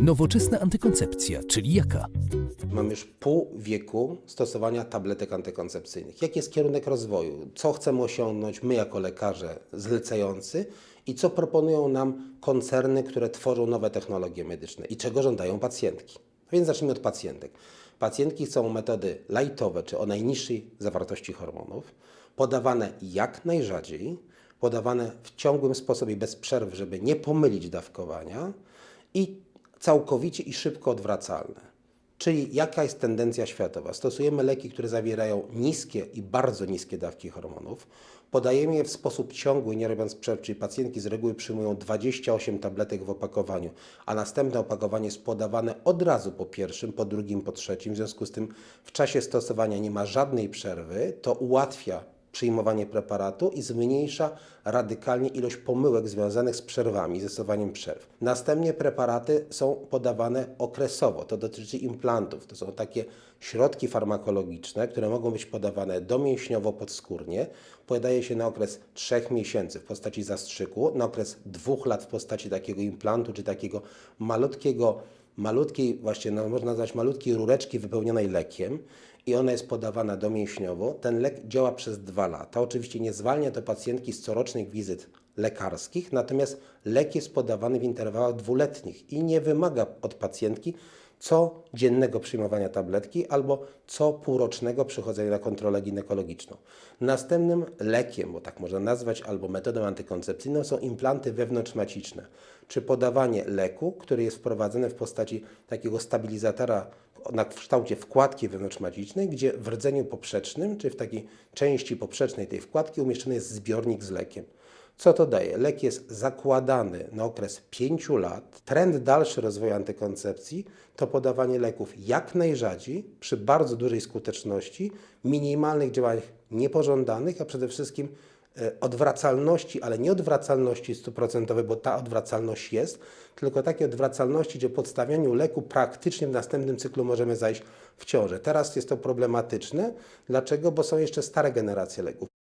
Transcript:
Nowoczesna antykoncepcja, czyli jaka? Mam już pół wieku stosowania tabletek antykoncepcyjnych. Jaki jest kierunek rozwoju? Co chcemy osiągnąć my jako lekarze zlecający i co proponują nam koncerny, które tworzą nowe technologie medyczne i czego żądają pacjentki? A Więc zacznijmy od pacjentek. Pacjentki chcą metody lightowe, czy o najniższej zawartości hormonów, podawane jak najrzadziej, podawane w ciągłym sposobie bez przerw, żeby nie pomylić dawkowania i całkowicie i szybko odwracalne. Czyli jaka jest tendencja światowa? Stosujemy leki, które zawierają niskie i bardzo niskie dawki hormonów. Podajemy je w sposób ciągły, nie robiąc przerw, czyli pacjentki z reguły przyjmują 28 tabletek w opakowaniu, a następne opakowanie jest podawane od razu po pierwszym, po drugim, po trzecim. W związku z tym w czasie stosowania nie ma żadnej przerwy. To ułatwia przyjmowanie preparatu i zmniejsza radykalnie ilość pomyłek związanych z przerwami, ze stosowaniem przerw. Następnie preparaty są podawane okresowo. To dotyczy implantów. To są takie środki farmakologiczne, które mogą być podawane domięśniowo podskórnie. Podaje się na okres 3 miesięcy w postaci zastrzyku, na okres 2 lat w postaci takiego implantu czy takiego malutkiego malutkiej, właśnie no, można nazwać malutkiej rureczki wypełnionej lekiem i ona jest podawana domięśniowo. Ten lek działa przez dwa lata. Oczywiście nie zwalnia to pacjentki z corocznych wizyt lekarskich, natomiast lek jest podawany w interwałach dwuletnich i nie wymaga od pacjentki codziennego przyjmowania tabletki albo co półrocznego przychodzenia na kontrolę ginekologiczną. Następnym lekiem, bo tak można nazwać, albo metodą antykoncepcyjną są implanty wewnątrzmaciczne, czy podawanie leku, który jest wprowadzony w postaci takiego stabilizatora na kształcie wkładki wewnątrzmacicznej, gdzie w rdzeniu poprzecznym, czy w takiej części poprzecznej tej wkładki umieszczony jest zbiornik z lekiem. Co to daje? Lek jest zakładany na okres 5 lat. Trend dalszy rozwoju antykoncepcji to podawanie leków jak najrzadziej, przy bardzo dużej skuteczności, minimalnych działaniach niepożądanych, a przede wszystkim e, odwracalności, ale nie odwracalności stuprocentowej, bo ta odwracalność jest, tylko takiej odwracalności, gdzie po leku praktycznie w następnym cyklu możemy zajść w ciążę. Teraz jest to problematyczne. Dlaczego? Bo są jeszcze stare generacje leków.